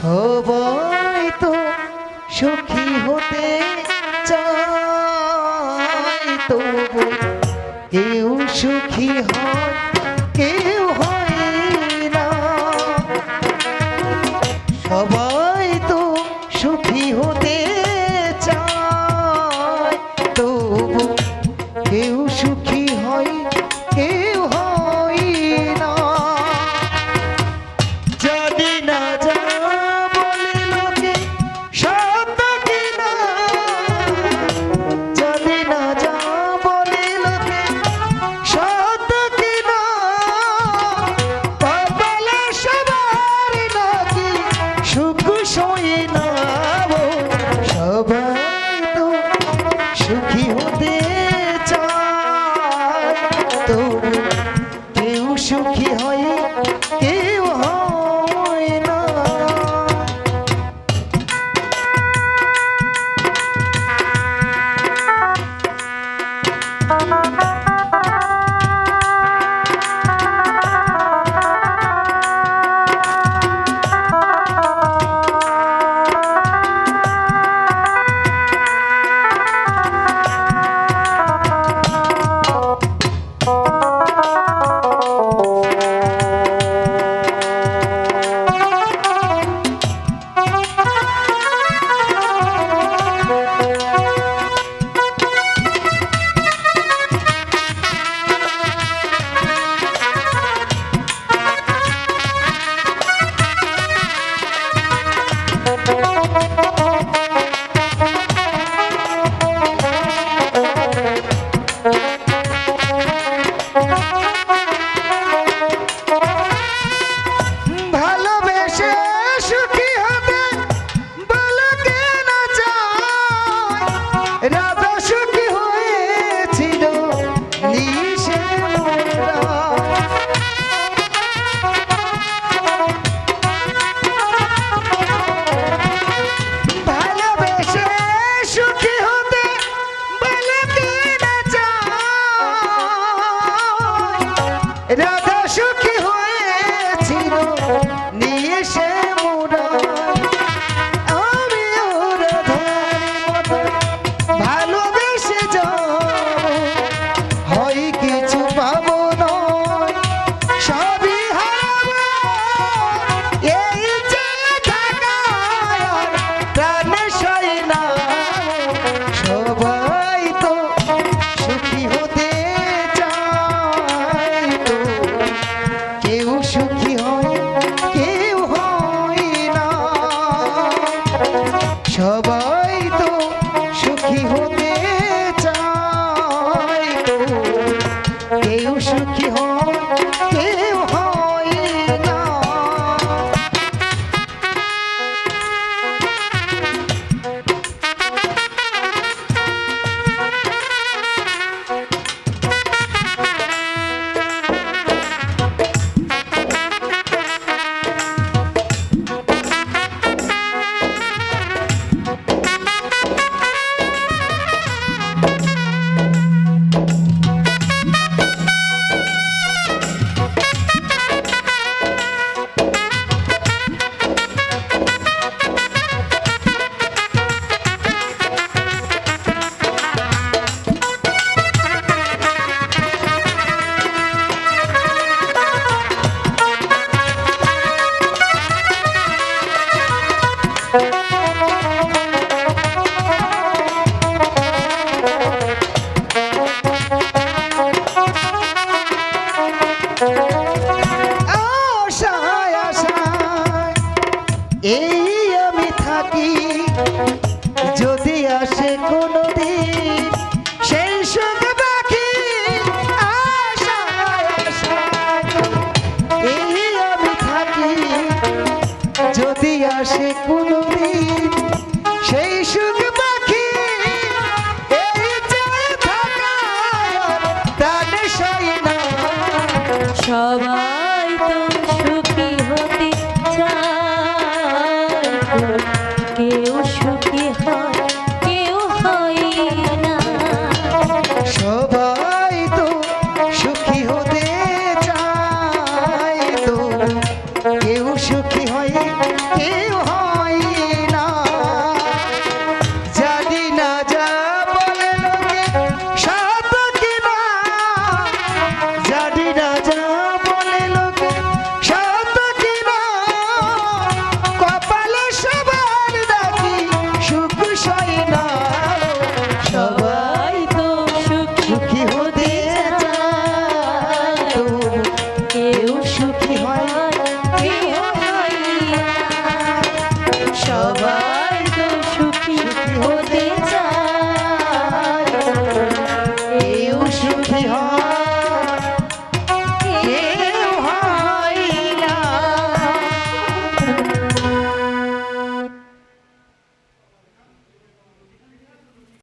সবাই তো সুখী হতে চায় তবু কেউ সুখী হয় কেউ সুখী হয়ে কেউ Shut up. Yeah.